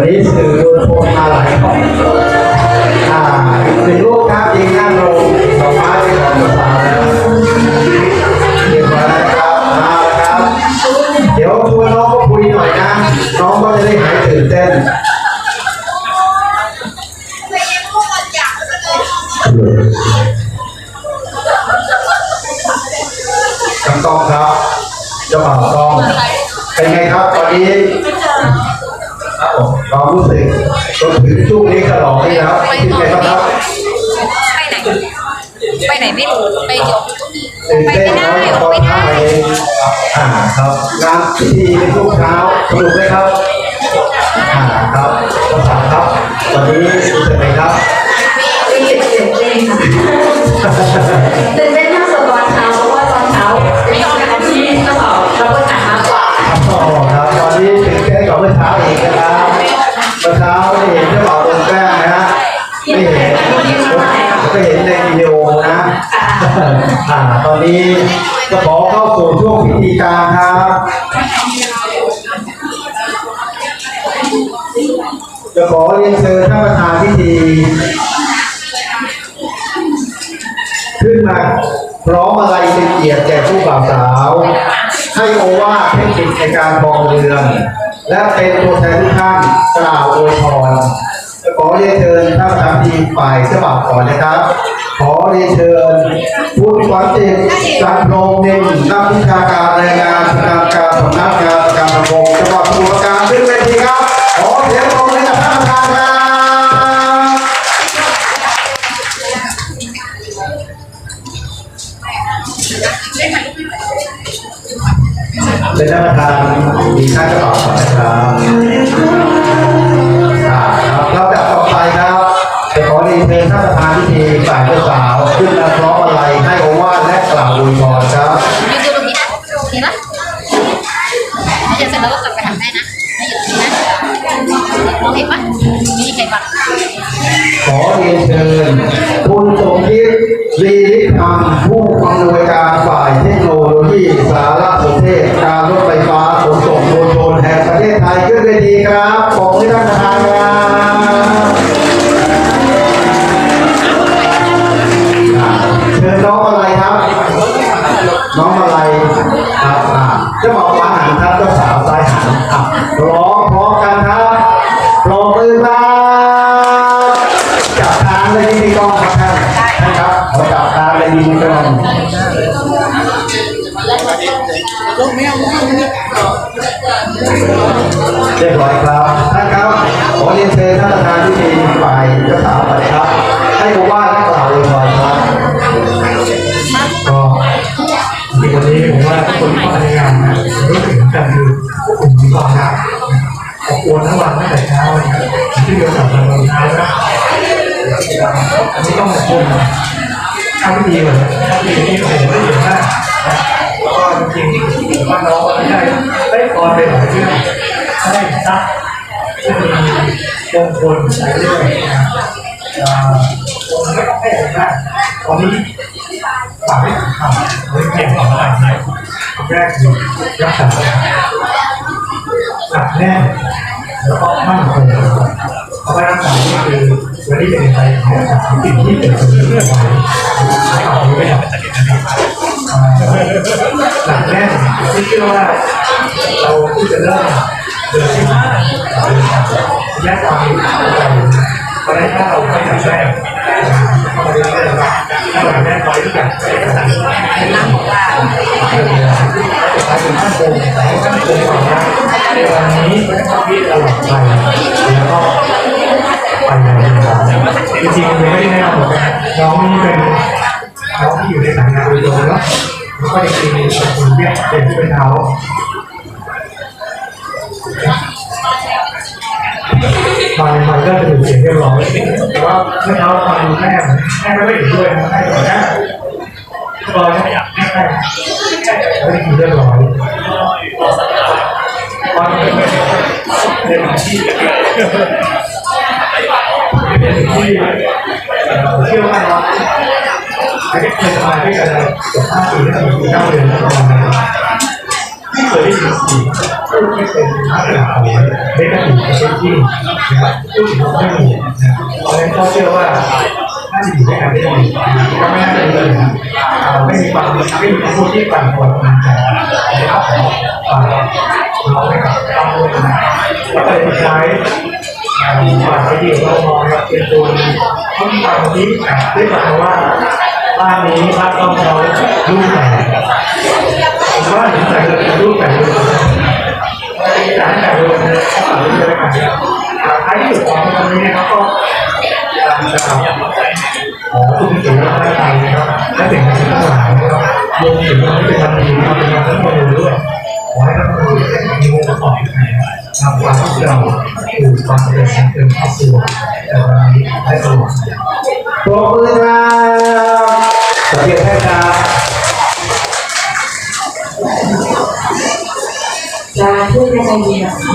วันนี้สื่อโดนโทรมาหลายข้ออ่าหนึ่งลูกครับยิงนั่งลงดอกไม้ที่ของสาวแล้วเรียบร้อยแล้วครับมาแล้วครับ เดี๋ยวชวนน้องก็คุยหน่อยนะ น้องก็จะได้หายตื่นเต้นน้องต้องครับเจ้าบ่าวต้องเป็นไงครับตอนนี้ ครับผมความรู้สึกจนถึงช่วงนี้ฉลองนี่แล้วเป็นไงบ้างครับไปไหน ไปไหนไม่รู้ไปเดี๋ยวตื่นไปเต้นไม่ได้เนาะตอนไม่ได้ทำเองอ่าครับงานพิธีในช่วงเช้าสนุกไหมครับอ่าครับ อ่าตอนนี้ก็ขอเข้าสู่ช่วงพิธีการครับ จะขอเรียนเชิญท่านประธานพิธีขึ้นมาพร้อมอะไรเป็นเกียรติแก่ผู้บ่าวสาว ให้โอวาทเทคนิคในการบองเรือนและเป็นตัวแทนทุกท่านกล่าวอวยพรจะขอเรียนเชิญท่านประธานพิธีฝ่ายเจ้าบ่าวก่อนนะครับ ขอเรียนเชิญผู้ขวัญจิจันทร์โรมเด่นนักวิชาการแรงงานทางการสำนักงานการประมงจังหวัดสมุทรปราการขึ้นเวทีครับ ขอเสียงปรบมือให้กับท่านประธานครับเป็นท่านประธานมีท่านเจ้าบ่าวก่อนนะครับ เรียนเชิญท่านประธานพิธีฝ่ายเจ้าสาวขึ้นมาพร้อมอะไรให้โอวาทและกล่าวอวยพรครับยืนดูตรงนี้นะโอเคปะแล้วเดี๋ยวเสร็จแล้วก็กลับไปทำได้นะไม่อยู่ตรงนี้นะมองเห็นปะมีใครบ้างขอเรียนเชิญคุณสมคิดลีลิธรรมผู้อำนวยการฝ่ายเทคโนโลยีสารสนเทศการ จับทางเลยที่มีกล้องครับท่านท่านครับขอจับทางเลยที่มีกล้องเรียบร้อยครับท่านครับขอเรียนเชิญท่านประธานพิธีฝ่ายเจ้าสาวไปครับ ให้ผมว่าและกล่าวเลยพรครับก็วันนี้ผมว่าทุกคนที่มาในงานนะรู้สึกกันคือพวกผมมีความรักอบอวลทั้งวันตั้งแต่เช้าเลยครับที่เดินกลับมาตอนเช้านะ อันนี้ต้องคุณข้าพิธีก่อนนะข้าพิธีนี่ผมไม่ได้เยอะมากนะแล้วก็จริงๆมว่าน้องไม่ได้ได้พรไปหลายเรื่องได้ทรัพย์ที่มีมงคลหลายเรื่องนะเอ่อผมไม่ต้องให้ผมมากตอนนี้ฝากให้ผมทำเรื่องเกี่ยวกับอะไรเนี่ยแรกคือรักษาหนักแน่นแล้วก็มั่นคงเพราะว่ารักษานี่คือ วันนี้เป็นไปของสิ่งที่เกิดขึ้นเรื่องอะไรเอาไม่อยากจะเห็นอะไรหนักแน่นที่เชื่อว่าเราที่จะเริ่มเดินที่มาแยกความเป็นไปเพราะฉะนั้ถ้าเราไม่หนักแน่เข้ามาเรื่อยๆถ้าเราแน่นพอที่จะเป็นนั่งบอกว่าถ้าเป็นท่านคงท่านคงความรักในวันนี้ที่ตลอดไปแล้วก็ไปอย่างเดียว จริงๆไม่ได้แนะนำหรอกนะน้องเป็นน้องที่อยู่ในสายงานโดยตรงแล้วแล้วก็จริงๆเป็นคนเรียกเป็นช่วยเท้ามันมันก็จะถูกเสียงเรียบร้อยแต่ว่าเมื่อเช้าฟังดูแม่แม่ก็ไม่ได้เห็นด้วยนะแม่บอกนะรอยไม่อยากแม่แม่ไม่ได้กินเรียบร้อยมันเป็นที่เป็นที่ เชื่อว่าเนาะไม่ได้เคยทำด้วยกันเกือบห้าปีแล้วถึงเก้าเดือนแล้วประมาณนั้นเคยได้ยินสีพูดไม่เป็นลักษณะของเด็กระถิ่นประเทศที่นะครับพูดถึงไม่มีนะครับเพราะฉะนั้นก็เชื่อว่าน่าจะอยู่ด้วยกันได้ดีก็ไม่น่าจะมีปัญหาไม่มีความไม่มีคำพูดที่ปั่นป่วนกำลังใจนะครับฝาเราให้กับคำพูดนะแล้วก็สุดท้าย อ่าฝากไว้ที่เรามองนะครับเป็นตัวต้นตอนี้ได้ฟังว่าบ้านนี้บ้านต้องเขาลูกแต่ผมว่าถึงแต่ลูกแต่ลูกแต่แต่ลูกเนี่ยเขาฝากไว้ด้วยกันท้ายที่สุดของตรงนี้นะครับก็การจะขอคุณถึงพระราชทานนะครับและสิ่งที่ทั้งหลายนะครับรวมถึงวันที่เป็นวันดีนะครับเป็นวันทั้งคนด้วยขอให้ท่านผู้ชมมีวงประกอบนะครับำความเราคือความเป็นเป็นครอบครัวแต่วันนี้ได้ตลอดปรบมือครับสวัสดีครับจะพูดในใจดีนะ